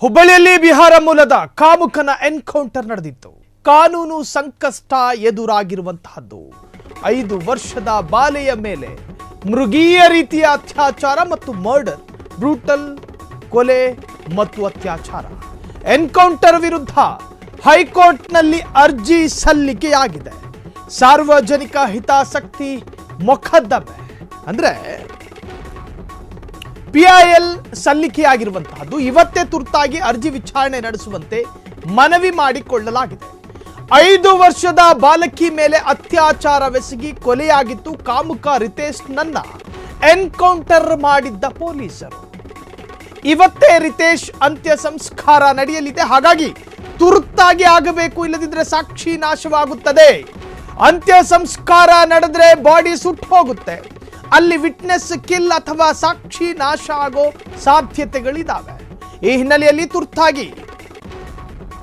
ಹುಬ್ಬಳ್ಳಿಯಲ್ಲಿ ಬಿಹಾರ ಮೂಲದ ಕಾಮುಕನ ಎನ್ಕೌಂಟರ್ ನಡೆದಿತ್ತು. ಕಾನೂನು ಸಂಕಷ್ಟ ಎದುರಾಗಿರುವಂತಹದ್ದು. ಐದು ವರ್ಷದ ಬಾಲೆಯ ಮೇಲೆ ಮೃಗೀಯ ರೀತಿಯ ಅತ್ಯಾಚಾರ ಮತ್ತು ಮರ್ಡರ್ ಬ್ರೂಟಲ್ ಕೊಲೆ ಮತ್ತು ಅತ್ಯಾಚಾರ. ಎನ್ಕೌಂಟರ್ ವಿರುದ್ಧ ಹೈಕೋರ್ಟ್ನಲ್ಲಿ ಅರ್ಜಿ ಸಲ್ಲಿಕೆಯಾಗಿದೆ. ಸಾರ್ವಜನಿಕ ಹಿತಾಸಕ್ತಿ ಮೊಕದ್ದಮೆ. ಅಂದ್ರೆ ಪಿಐಎಲ್ ಸಲ್ಲಿಕೆಯಾಗಿರುವಂತಹದ್ದು ಇವತ್ತೇ ತುರ್ತಾಗಿ ಅರ್ಜಿ ವಿಚಾರಣೆ ನಡೆಸುವಂತೆ ಮನವಿ ಮಾಡಿಕೊಳ್ಳಲಾಗಿದೆ. ಐದು ವರ್ಷದ ಬಾಲಕಿ ಮೇಲೆ ಅತ್ಯಾಚಾರವೆಸಗಿ ಕೊಲೆಯಾಗಿತ್ತು ಕಾಮುಕ ರಿತೇಶ್ ನನ್ನ ಎನ್ಕೌಂಟರ್ ಮಾಡಿದ್ದ ಪೊಲೀಸರು. ಇವತ್ತೇ ರಿತೇಶ್ ಅಂತ್ಯ ಸಂಸ್ಕಾರ ನಡೆಯಲಿದೆ. ಹಾಗಾಗಿ ತುರ್ತಾಗಿ ಆಗಬೇಕು ಇಲ್ಲದಿದ್ರೆ ಸಾಕ್ಷಿ ನಾಶವಾಗುತ್ತದೆ. ಅಂತ್ಯ ಸಂಸ್ಕಾರ ನಡೆದ್ರೆ ಬಾಡಿ ಸುಟ್ಟು ಹೋಗುತ್ತೆ. ಅಲ್ಲಿ ವಿಟ್ನೆಸ್ ಕಿಲ್ ಅಥವಾ ಸಾಕ್ಷಿ ನಾಶ ಆಗೋ ಸಾಧ್ಯತೆಗಳಿದಾವೆ. ಈ ಹಿನ್ನೆಲೆಯಲ್ಲಿ ತುರ್ತಾಗಿ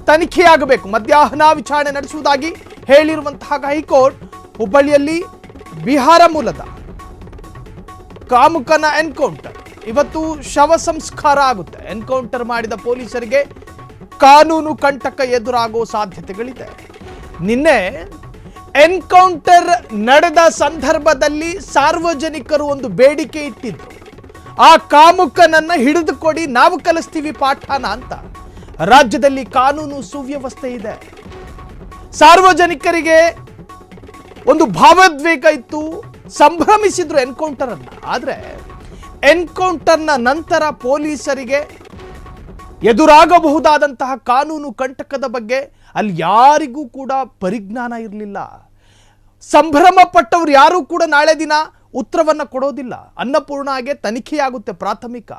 ತನಿಖೆಯಾಗಬೇಕು. ಮಧ್ಯಾಹ್ನ ವಿಚಾರಣೆ ನಡೆಸುವುದಾಗಿ ಹೇಳಿರುವಂತಹ ಹೈಕೋರ್ಟ್ ಹುಬ್ಬಳ್ಳಿಯಲ್ಲಿ ಬಿಹಾರ ಮೂಲದ ಕಾಮುಕನ ಎನ್ಕೌಂಟರ್. ಇವತ್ತು ಶವ ಸಂಸ್ಕಾರ ಆಗುತ್ತೆ. ಎನ್ಕೌಂಟರ್ ಮಾಡಿದ ಪೊಲೀಸರಿಗೆ ಕಾನೂನು ಕಂಟಕ ಎದುರಾಗೋ ಸಾಧ್ಯತೆಗಳಿದೆ. ನಿನ್ನೆ ಎನ್ಕೌಂಟರ್ ನಡೆದ ಸಂದರ್ಭದಲ್ಲಿ ಸಾರ್ವಜನಿಕರು ಒಂದು ಬೇಡಿಕೆ ಇಟ್ಟಿದ್ರು. ಆ ಕಾಮುಕನನ್ನ ಹಿಡಿದುಕೊಡಿ ನಾವು ಕಲಿಸ್ತೀವಿ ಪಾಠನ ಅಂತ. ರಾಜ್ಯದಲ್ಲಿ ಕಾನೂನು ಸುವ್ಯವಸ್ಥೆ ಇದೆ. ಸಾರ್ವಜನಿಕರಿಗೆ ಒಂದು ಭಾವೋದ್ವೇಗ ಇತ್ತು. ಸಂಭ್ರಮಿಸಿದ್ರು ಎನ್ಕೌಂಟರ್ ಅನ್ನ ಆದರೆ ಎನ್ಕೌಂಟರ್ನ ನಂತರ ಪೊಲೀಸರಿಗೆ ಎದುರಾಗಬಹುದಾದಂತಹ ಕಾನೂನು ಕಂಟಕದ ಬಗ್ಗೆ ಅಲ್ಲಿ ಯಾರಿಗೂ ಕೂಡ ಪರಿಜ್ಞಾನ ಇರಲಿಲ್ಲ. ಸಂಭ್ರಮ ಪಟ್ಟವ್ರು ಯಾರೂ ಕೂಡ ನಾಳೆ ದಿನ ಉತ್ತರವನ್ನು ಕೊಡೋದಿಲ್ಲ. ಅನ್ನಪೂರ್ಣಗೆ ತನಿಖೆಯಾಗುತ್ತೆ ಪ್ರಾಥಮಿಕ.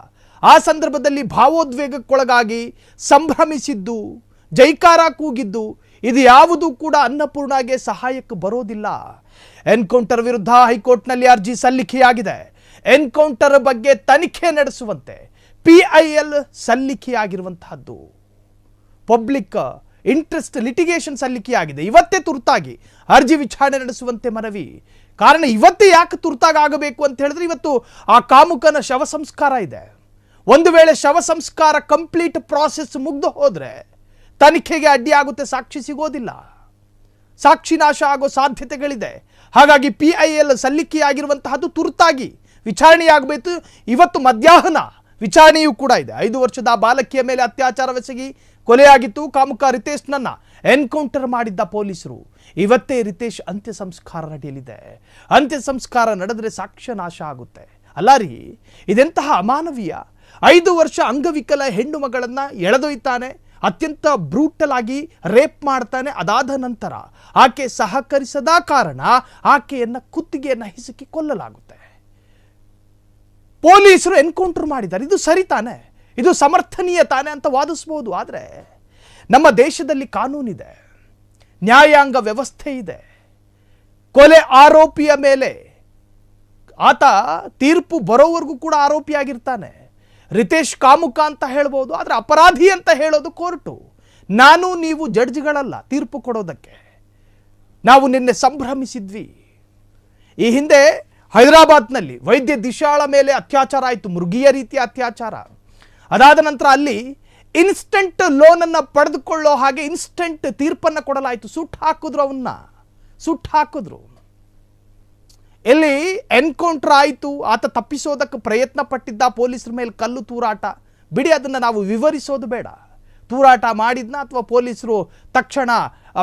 ಆ ಸಂದರ್ಭದಲ್ಲಿ ಭಾವೋದ್ವೇಗಕ್ಕೊಳಗಾಗಿ ಸಂಭ್ರಮಿಸಿದ್ದು, ಜೈಕಾರ ಕೂಗಿದ್ದು, ಇದು ಯಾವುದು ಕೂಡ ಅನ್ನಪೂರ್ಣಾಗೆ ಸಹಾಯಕ್ಕೆ ಬರೋದಿಲ್ಲ. ಎನ್ಕೌಂಟರ್ ವಿರುದ್ಧ ಹೈಕೋರ್ಟ್ನಲ್ಲಿ ಅರ್ಜಿ ಸಲ್ಲಿಕೆಯಾಗಿದೆ. ಎನ್ಕೌಂಟರ್ ಬಗ್ಗೆ ತನಿಖೆ ನಡೆಸುವಂತೆ ಪಿ ಐ ಎಲ್ ಸಲ್ಲಿಕೆಯಾಗಿರುವಂತಹದ್ದು. ಪಬ್ಲಿಕ್ ಇಂಟ್ರೆಸ್ಟ್ ಲಿಟಿಗೇಷನ್ ಸಲ್ಲಿಕೆಯಾಗಿದೆ. ಇವತ್ತೇ ತುರ್ತಾಗಿ ಅರ್ಜಿ ವಿಚಾರಣೆ ನಡೆಸುವಂತೆ ಮನವಿ. ಕಾರಣ ಇವತ್ತೇ ಯಾಕೆ ತುರ್ತಾಗಿ ಆಗಬೇಕು ಅಂತ ಹೇಳಿದ್ರೆ ಇವತ್ತು ಆ ಕಾಮುಕನ ಶವ ಸಂಸ್ಕಾರ ಇದೆ. ಒಂದು ವೇಳೆ ಶವ ಸಂಸ್ಕಾರ ಕಂಪ್ಲೀಟ್ ಪ್ರಾಸೆಸ್ ಮುಗ್ದು ಹೋದರೆ ತನಿಖೆಗೆ ಅಡ್ಡಿಯಾಗುತ್ತೆ ಸಾಕ್ಷಿ ಸಿಗೋದಿಲ್ಲ. ಸಾಕ್ಷಿ ನಾಶ ಆಗೋ ಸಾಧ್ಯತೆಗಳಿದೆ. ಹಾಗಾಗಿ ಪಿ ಐ ಎಲ್ ಸಲ್ಲಿಕೆಯಾಗಿರುವಂತಹದ್ದು ತುರ್ತಾಗಿ ವಿಚಾರಣೆಯಾಗಬೇಕು. ಇವತ್ತು ಮಧ್ಯಾಹ್ನ ವಿಚಾರಣೆಯೂ ಕೂಡ ಇದೆ. ಐದು ವರ್ಷದ ಬಾಲಕಿಯ ಮೇಲೆ ಅತ್ಯಾಚಾರವೆಸಗಿ ಕೊಲೆಯಾಗಿತ್ತು. ಕಾಮುಕ ರಿತೇಶ್ನನ್ನ ಎನ್ಕೌಂಟರ್ ಮಾಡಿದ್ದ ಪೊಲೀಸರು. ಇವತ್ತೇ ರಿತೇಶ್ ಅಂತ್ಯ ಸಂಸ್ಕಾರ ನಡೆಯಲಿದೆ. ಅಂತ್ಯ ಸಂಸ್ಕಾರ ನಡೆದರೆ ಸಾಕ್ಷ್ಯ ನಾಶ ಆಗುತ್ತೆ. ಅಲ್ಲ ರೀ, ಇದೆಂತಹ ಅಮಾನವೀಯ? ಐದು ವರ್ಷ ಅಂಗವಿಕಲ ಹೆಣ್ಣು ಮಗಳನ್ನ ಎಳೆದೊಯ್ತಾನೆ, ಅತ್ಯಂತ ಬ್ರೂಟಲ್ ಆಗಿ ರೇಪ್ ಮಾಡ್ತಾನೆ, ಅದಾದ ನಂತರ ಆಕೆ ಸಹಕರಿಸದ ಕಾರಣ ಆಕೆಯನ್ನ ಕುತ್ತಿಗೆಯನ್ನ ಹಿಸುಕಿ ಕೊಲ್ಲಲಾಗುತ್ತೆ. ಪೊಲೀಸರು ಎನ್ಕೌಂಟರ್ ಮಾಡಿದ್ದಾರೆ. ಇದು ಸರಿ ತಾನೆ? ಇದು ಸಮರ್ಥನೀಯ ತಾನೆ ಅಂತ ವಾದಿಸ್ಬೋದು. ಆದರೆ ನಮ್ಮ ದೇಶದಲ್ಲಿ ಕಾನೂನಿದೆ. ನ್ಯಾಯಾಂಗ ವ್ಯವಸ್ಥೆ ಇದೆ. ಕೊಲೆ ಆರೋಪಿಯ ಮೇಲೆ ಆತ ತೀರ್ಪು ಬರೋವರೆಗೂ ಕೂಡ ಆರೋಪಿಯಾಗಿರ್ತಾನೆ ರಿತೇಶ್ ಕಾಮುಕ ಅಂತ ಹೇಳ್ಬೋದು. ಆದರೆ ಅಪರಾಧಿ ಅಂತ ಹೇಳೋದು ಕೋರ್ಟು. ನಾನು, ನೀವು ಜಡ್ಜ್ಗಳಲ್ಲ ತೀರ್ಪು ಕೊಡೋದಕ್ಕೆ. ನಾವು ನಿನ್ನೆ ಸಂಭ್ರಮಿಸಿದ್ವಿ. ಈ ಹಿಂದೆ ಹೈದರಾಬಾದ್ನಲ್ಲಿ ವೈದ್ಯ ದಿಶಾಳ ಮೇಲೆ ಅತ್ಯಾಚಾರ ಆಯಿತು. ಮೃಗೀಯ ರೀತಿಯ ಅತ್ಯಾಚಾರ. ಅದಾದ ನಂತರ ಅಲ್ಲಿ ಇನ್ಸ್ಟಂಟ್ ಲೋನನ್ನು ಪಡೆದುಕೊಳ್ಳೋ ಹಾಗೆ ಇನ್ಸ್ಟಂಟ್ ತೀರ್ಪನ್ನು ಕೊಡಲಾಯಿತು. ಸುಟ್ಟು ಹಾಕಿದ್ರು ಅವನ್ನ ಸುಟ್ಟು ಹಾಕಿದ್ರು. ಎಲ್ಲಿ ಎನ್ಕೌಂಟರ್ ಆಯಿತು. ಆತ ತಪ್ಪಿಸೋದಕ್ಕೆ ಪ್ರಯತ್ನ ಪಟ್ಟಿದ್ದ ಪೊಲೀಸರ ಮೇಲೆ ಕಲ್ಲು ತೂರಾಟ. ಬಿಡಿ ಅದನ್ನು ನಾವು ವಿವರಿಸೋದು ಬೇಡ. ತೂರಾಟ ಮಾಡಿದ್ನ ಅಥವಾ ಪೊಲೀಸರು ತಕ್ಷಣ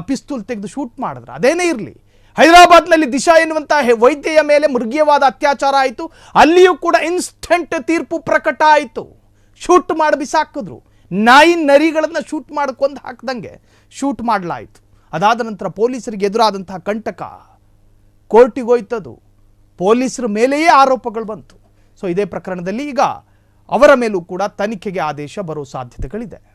ಪಿಸ್ತೂಲ್ ತೆಗೆದು ಶೂಟ್ ಮಾಡಿದ್ರ. ಅದೇನೇ ಇರಲಿ. ಹೈದರಾಬಾದ್ನಲ್ಲಿ ದಿಶಾ ಎನ್ನುವಂತಹ ವೈದ್ಯೆಯ ಮೇಲೆ ಮೃಗೀಯವಾದ ಅತ್ಯಾಚಾರ ಆಯಿತು. ಅಲ್ಲಿಯೂ ಕೂಡ ಇನ್ಸ್ಟೆಂಟ್ ತೀರ್ಪು ಪ್ರಕಟ ಆಯಿತು. ಶೂಟ್ ಮಾಡಿ ಬಿಸಾಕಿದ್ರು. ನಾಯಿ ನರಿಗಳನ್ನು ಶೂಟ್ ಮಾಡ್ಕೊಂಡು ಹಾಕ್ದಂಗೆ ಶೂಟ್ ಮಾಡಲಾಯಿತು. ಅದಾದ ನಂತರ ಪೊಲೀಸರಿಗೆ ಎದುರಾದಂತಹ ಕಂಟಕ ಕೋರ್ಟಿಗೆ ಹೋಯ್ತದು. ಪೊಲೀಸರ ಮೇಲೆಯೇ ಆರೋಪಗಳು ಬಂತು. ಸೊ ಇದೇ ಪ್ರಕರಣದಲ್ಲಿ ಈಗ ಅವರ ಮೇಲೂ ಕೂಡ ತನಿಖೆಗೆ ಆದೇಶ ಬರೋ ಸಾಧ್ಯತೆಗಳಿದೆ.